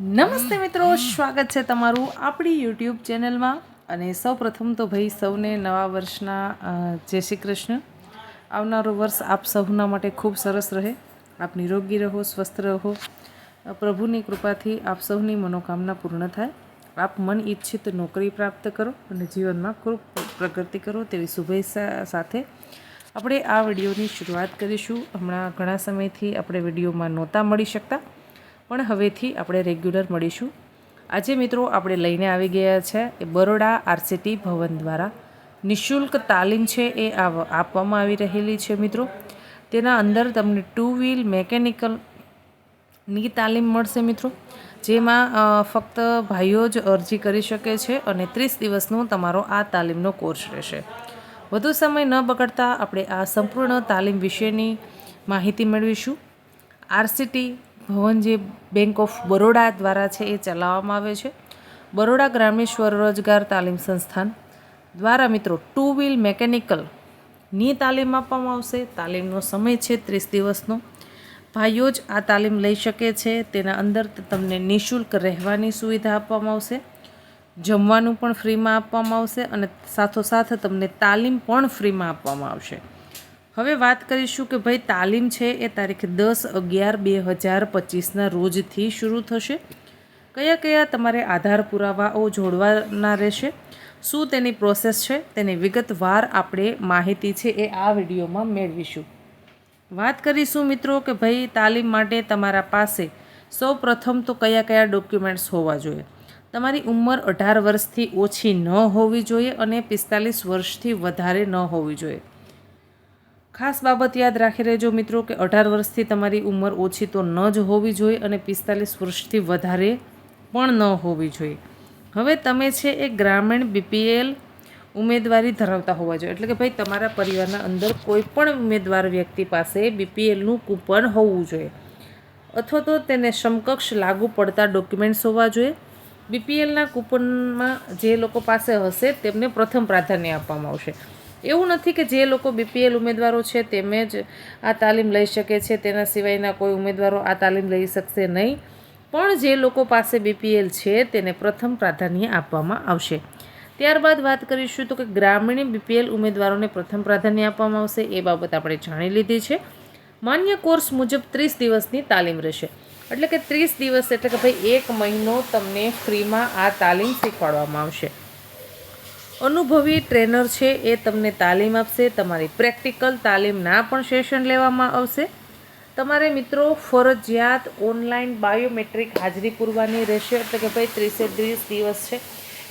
નમસ્તે મિત્રો, સ્વાગત છે તમારું આપણી યુટ્યુબ ચેનલમાં. અને સૌ પ્રથમ તો ભાઈ, સૌને નવા વર્ષના જય શ્રી કૃષ્ણ. આવનારું વર્ષ આપ સૌના માટે ખૂબ સરસ રહે. આપ નિરોગી રહો, સ્વસ્થ રહો. પ્રભુની કૃપાથી આપ સૌની મનોકામના પૂર્ણ થાય. આપ મન ઈચ્છિત નોકરી પ્રાપ્ત કરો અને જીવનમાં ખૂબ પ્રગતિ કરો તેવી શુભેચ્છા સાથે આપણે આ વિડીયોની શરૂઆત કરીશું. હમણાં ઘણા સમયથી આપણે વિડીયોમાં નહોતા મળી શકતા. પણ હવેથી આપણે રેગ્યુલર મળીશું. આજે મિત્રો આપણે લઈને આવી ગયા છે એ બરોડા આરસીટી ભવન દ્વારા. નિઃશુલ્ક તાલીમ છે એ આપવામાં આવી રહેલી છે મિત્રો. તેના અંદર તમને ટુ વ્હીલ મેકેનિકલની તાલીમ મળશે મિત્રો. જેમાં ફક્ત ભાઈઓ જ અરજી કરી શકે છે અને ત્રીસ દિવસનો તમારો આ તાલીમનો કોર્સ રહેશે. વધુ સમય ન બગડતા આપણે આ સંપૂર્ણ તાલીમ વિશેની માહિતી મેળવીશું. આરસીટી ભવન જે બેંક ઓફ બરોડા દ્વારા છે એ ચલાવવામાં આવે છે. બરોડા ગ્રામીણ સ્વરોજગાર તાલીમ સંસ્થાન દ્વારા મિત્રો ટુ વ્હીલ મેકેનિકલની તાલીમ આપવામાં આવશે. તાલીમનો સમય છે ત્રીસ દિવસનો. ભાઈઓ જ આ તાલીમ લઈ શકે છે. તેના અંદર તમને નિઃશુલ્ક રહેવાની સુવિધા આપવામાં આવશે. જમવાનું પણ ફ્રીમાં આપવામાં આવશે અને સાથોસાથ તમને તાલીમ પણ ફ્રીમાં આપવામાં આવશે. હવે વાત કરીશું કે ભાઈ તાલીમ છે એ તારીખ દસ અગિયાર બે હજાર પચીસના રોજથી શરૂ થશે. કયા કયા તમારે આધાર પુરાવાઓ જોડવાના રહેશે? શું તેની પ્રોસેસ છે? તેની વિગતવાર આપણે માહિતી છે એ આ વિડીયોમાં મેળવીશું. વાત કરીશું મિત્રો કે ભાઈ તાલીમ માટે તમારા પાસે સૌ પ્રથમ તો કયા કયા ડોક્યુમેન્ટ્સ હોવા જોઈએ? તમારી ઉંમર અઢાર વર્ષથી ઓછી ન હોવી જોઈએ અને પિસ્તાલીસ વર્ષથી વધારે ન હોવી જોઈએ. ખાસ બાબત યાદ રાખી રહેજો મિત્રો કે અઢાર વર્ષથી તમારી ઉંમર ઓછી તો ન જ હોવી જોઈએ અને પિસ્તાલીસ વર્ષથી વધારે પણ ન હોવી જોઈએ. હવે તમે છે એ ગ્રામીણ બીપીએલ ઉમેદવારી ધરાવતા હોવા જોઈએ. એટલે કે ભાઈ તમારા પરિવારના અંદર કોઈ પણ ઉમેદવાર વ્યક્તિ પાસે બીપીએલનું કૂપન હોવું જોઈએ. અથવા તો તેને સમકક્ષ લાગુ પડતા ડોક્યુમેન્ટ્સ હોવા જોઈએ. બીપીએલના કૂપનમાં જે લોકો પાસે હશે તેમને પ્રથમ પ્રાધાન્ય આપવામાં આવશે. એવું નથી કે જે લોકો બીપીએલ ઉમેદવારો છે તેમે જ આ તાલીમ લઈ શકે છે, તેના સિવાયના કોઈ ઉમેદવારો આ તાલીમ લઈ શકશે નહીં. પણ જે લોકો પાસે બીપીએલ છે તેને પ્રથમ પ્રાધાન્ય આપવામાં આવશે. ત્યારબાદ વાત કરીશું તો કે ગ્રામીણ બીપીએલ ઉમેદવારોને પ્રથમ પ્રાધાન્ય આપવામાં આવશે, એ બાબત આપણે જાણી લીધી છે. માન્ય કોર્સ મુજબ ત્રીસ દિવસની તાલીમ રહેશે. એટલે કે ત્રીસ દિવસ એટલે કે ભાઈ એક મહિનો તમને ફ્રીમાં આ તાલીમ શીખવાડવામાં આવશે. અનુભવી ટ્રેનર છે એ તમને તાલીમ આપશે, તમારી પ્રેક્ટિકલ તાલીમના પણ સેશન લેવામાં આવશે. તમારે મિત્રો ફરજિયાત ઓનલાઈન બાયોમેટ્રિક હાજરી પૂરવાની રહેશે, એટલે કે ભાઈ ત્રીસે ત્રીસ દિવસ છે,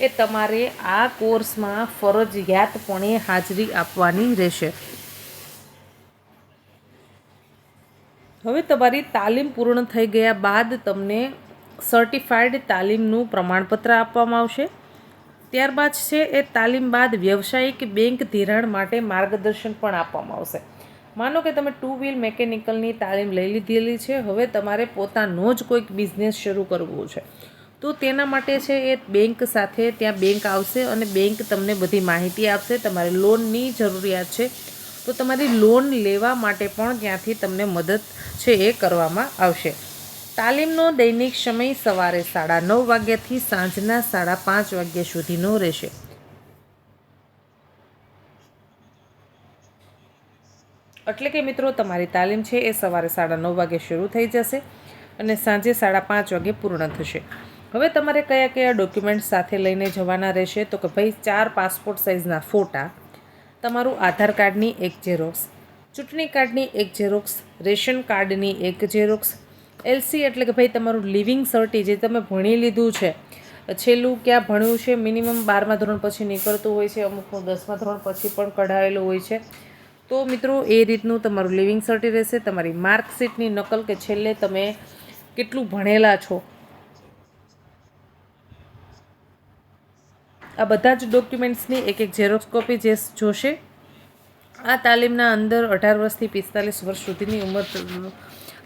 એ તમારે આ કોર્સમાં ફરજિયાતપણે હાજરી આપવાની રહેશે. હવે તમારી તાલીમ પૂર્ણ થઈ ગયા બાદ તમને સર્ટિફાઈડ તાલીમનું પ્રમાણપત્ર આપવામાં આવશે. ત્યારબાદ છે એ તાલીમ બાદ વ્યવસાયિક બેંક ધિરાણ માટે માર્ગદર્શન પણ આપવામાં આવશે. માનો કે તમે ટુ વ્હીલ મેકેનિકલની તાલીમ લઈ લીધેલી છે, હવે તમારે પોતાનો જ કોઈક બિઝનેસ શરૂ કરવો છે. તો તેના માટે છે એ બેંક સાથે ત્યાં બેંક આવશે અને બેંક તમને બધી માહિતી આપશે, તમારે લોનની જરૂરિયાત છે. તો તમારી લોન લેવા માટે પણ ત્યાંથી તમને મદદ છે એ કરવામાં આવશે. તાલીમનો દૈનિક સમય સવારે સાડા નવ વાગ્યાથી સાંજના સાડા પાંચ વાગ્યા સુધીનો રહેશે. એટલે કે મિત્રો, તમારી તાલીમ છે એ સવારે સાડા નવ વાગે શરૂ થઈ જશે અને સાંજે સાડા પાંચ વાગે પૂર્ણ થશે. હવે તમારે કયા કયા ડોક્યુમેન્ટ સાથે લઈને જવાના રહેશે? તો કે ભાઈ, ચાર પાસપોર્ટ સાઇઝના ફોટા, તમારું આધાર કાર્ડની એક ઝેરોક્સ, ચૂંટણી કાર્ડની એક ઝેરોક્સ, રેશન કાર્ડની એક ઝેરોક્સ એલસી એટલે કે ભાઈ તમારું લિવિંગ સર્ટી જે તમે ભણી લીધું છે, છેલ્લું ક્યાં ભણ્યું છે મિનિમમ બારમા ધોરણ પછી નીકળતું હોય છે, અમુકનું દસમા ધોરણ પછી પણ કઢાવેલું હોય છે. તો મિત્રો, એ રીતનું તમારું લિવિંગ સર્ટી રહેશે. તમારી માર્કશીટની નકલ કે છેલ્લે તમે કેટલું ભણેલા છો. આ બધા જ ડોક્યુમેન્ટ્સની એક એક ઝેરોક્સ કોપી જે જોશે. આ તાલીમના અંદર અઢાર વર્ષથી પિસ્તાલીસ વર્ષ સુધીની ઉંમર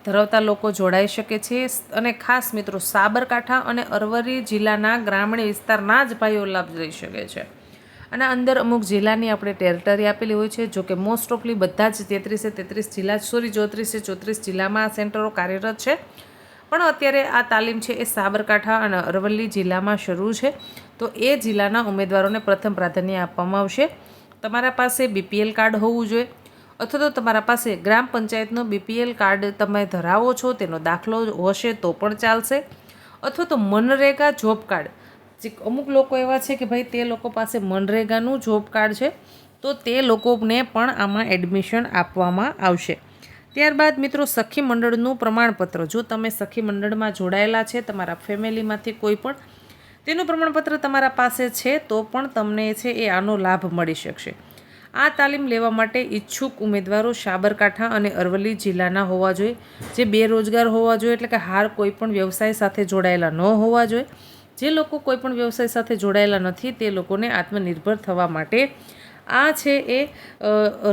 ધરાવતા લોકો જોડાઈ શકે છે. અને ખાસ મિત્રો, સાબરકાંઠા અને અરવલ્લી જિલ્લાના ગ્રામીણ વિસ્તારના જ ભાઈઓ લાભ લઈ શકે છે. અને અંદર અમુક જિલ્લાની આપણે ટેરિટરી આપેલી હોય છે જો કે મોસ્ટ ઓફલી બધા જ તેત્રીસે તેત્રીસ જિલ્લા સોરી ચોત્રીસે ચોત્રીસ જિલ્લામાં આ સેન્ટરો કાર્યરત છે. પણ અત્યારે આ તાલીમ છે એ સાબરકાંઠા અને અરવલ્લી જિલ્લામાં શરૂ છે. તો એ જિલ્લાના ઉમેદવારોને પ્રથમ પ્રાધાન્ય આપવામાં આવશે. તમારા પાસે બીપીએલ કાર્ડ હોવું જોઈએ. અથવા તો તમારા પાસે ગ્રામ પંચાયતનો બીપીએલ કાર્ડ તમે ધરાવો છો, તેનો દાખલો હશે તો પણ ચાલશે. અથવા તો મનરેગા જોબ કાર્ડ. જે અમુક લોકો એવા છે કે ભાઈ તે લોકો પાસે મનરેગાનું જોબ કાર્ડ છે, તો તે લોકોને પણ આમાં એડમિશન આપવામાં આવશે. ત્યારબાદ મિત્રો સખી મંડળનું પ્રમાણપત્ર. જો તમે સખી મંડળમાં જોડાયેલા છે, તમારા ફેમિલીમાંથી કોઈ પણ, તેનું પ્રમાણપત્ર તમારા પાસે છે, તો પણ તમને છે એ આનો લાભ મળી શકશે. આ તાલીમ લેવા માટે ઈચ્છુક ઉમેદવારો સાબરકાંઠા અને અરવલ્લી જિલ્લાના હોવા જોઈએ, જે બેરોજગાર હોવા જોઈએ એટલે કે હાર કોઈ પણ વ્યવસાય સાથે જોડાયેલા ન હોવા જોઈએ. જે લોકો કોઈ પણ વ્યવસાય સાથે જોડાયેલા નથી, તે લોકોને આત્મનિર્ભર થવા માટે આ છે એ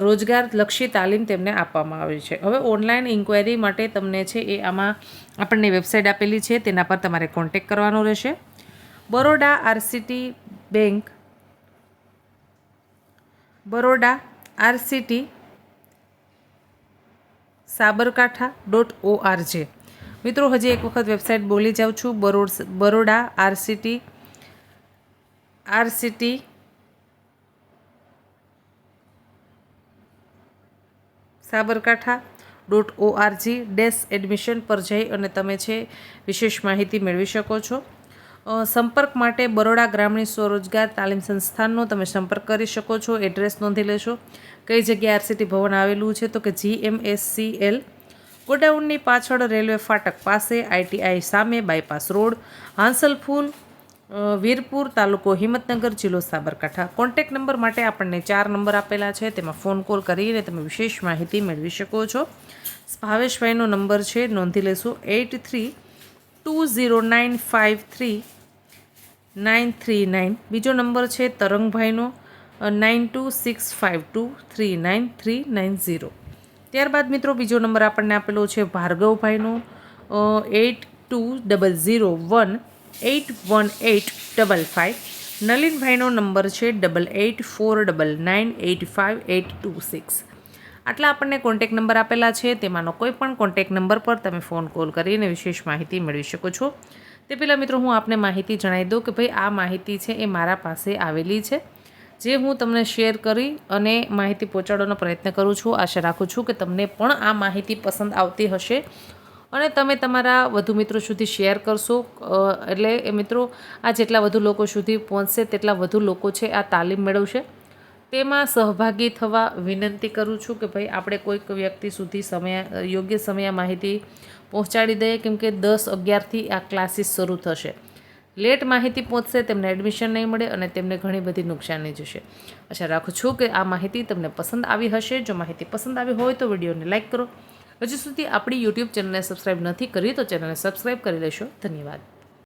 રોજગારલક્ષી તાલીમ તેમને આપવામાં આવી છે. હવે ઓનલાઈન ઇન્ક્વાયરી માટે તમને છે એ આમાં આપણને વેબસાઇટ આપેલી છે, તેના પર તમારે કોન્ટેક કરવાનો રહેશે. Baroda RCT bank Baroda, RCT, Sabarkantha dot ORJ મિત્રો, હજી એક વખત વેબસાઇટ બોલી જાઉં છું. Baroda, Baroda, RCT RCT, Sabarkantha dot ORG dash admission પર જઈ અને તમે છે વિશેષ માહિતી મેળવી શકો છો. સંપર્ક માટે બરોડા ગ્રામીણ સ્વરોજગાર તાલીમ સંસ્થાનનો તમે સંપર્ક કરી શકો છો, એડ્રેસ નોંધી લેશો. કઈ જગ્યાએ આરસીટી ભવન આવેલું છે તો કે G M S C L ગોડાઉનની પાછળ રેલવે ફાટક પાસે, આઈટીઆઈ સામે બાયપાસ રોડ હાંસલફૂલ વીરપુર તાલુકો હિંમતનગર, જિલ્લો સાબરકાંઠા. કોન્ટેક નંબર માટે આપણને ચાર નંબર આપેલા છે, તેમાં ફોન કોલ કરીને તમે વિશેષ માહિતી મેળવી શકો છો. ભાવેશભાઈનો નંબર છે, નોંધી લેશો eight three two zero nine five three nine three nine બીજો નંબર છે તરંગભાઈનો nine two six five two three nine three nine zero ત્યારબાદ મિત્રો બીજો નંબર આપણને આપેલો છે ભાર્ગવભાઈનો eight two double zero one eight one eight double five નલિનભાઈનો number છે double eight four double nine eight five eight two six આટલા આપણને contact number આપેલા છે, તેમાંનો કોઈ પણ કોન્ટેક નંબર પર તમે ફોન કોલ કરીને વિશેષ માહિતી મેળવી શકો છો. તે પહેલાં મિત્રો હું આપને માહિતી જણાવી દઉં કે ભાઈ આ માહિતી છે એ મારા પાસે આવેલી છે, જે હું તમને શેર કરી અને માહિતી પહોંચાડવાનો પ્રયત્ન કરું છું. આશા રાખું છું કે તમને પણ આ માહિતી પસંદ આવતી હશે અને તમે તમારા વધુ મિત્રો સુધી શેર કરશો. એટલે એ મિત્રો આ જેટલા વધુ લોકો સુધી પહોંચશે, તેટલા વધુ લોકો છે આ તાલીમ મેળવશે. તેમાં સહભાગી થવા વિનંતી કરું છું કે ભાઈ, આપણે કોઈક વ્યક્તિ સુધી સમય, યોગ્ય સમયે માહિતી પહોંચાડી દઈએ. કેમ કે દસ અગિયારથી આ ક્લાસીસ શરૂ થશે. લેટ માહિતી પહોંચશે, તેમને એડમિશન નહીં મળે અને તેમને ઘણી બધી નુકસાની જશે. આશા રાખું છું કે આ માહિતી તમને પસંદ આવી હશે. જો માહિતી પસંદ આવી હોય તો વિડીયોને લાઇક કરો. હજુ સુધી આપણી યુટ્યુબ ચેનલને સબસ્ક્રાઈબ નથી કરી તો ચેનલને સબસ્ક્રાઈબ કરી લેશો. ધન્યવાદ.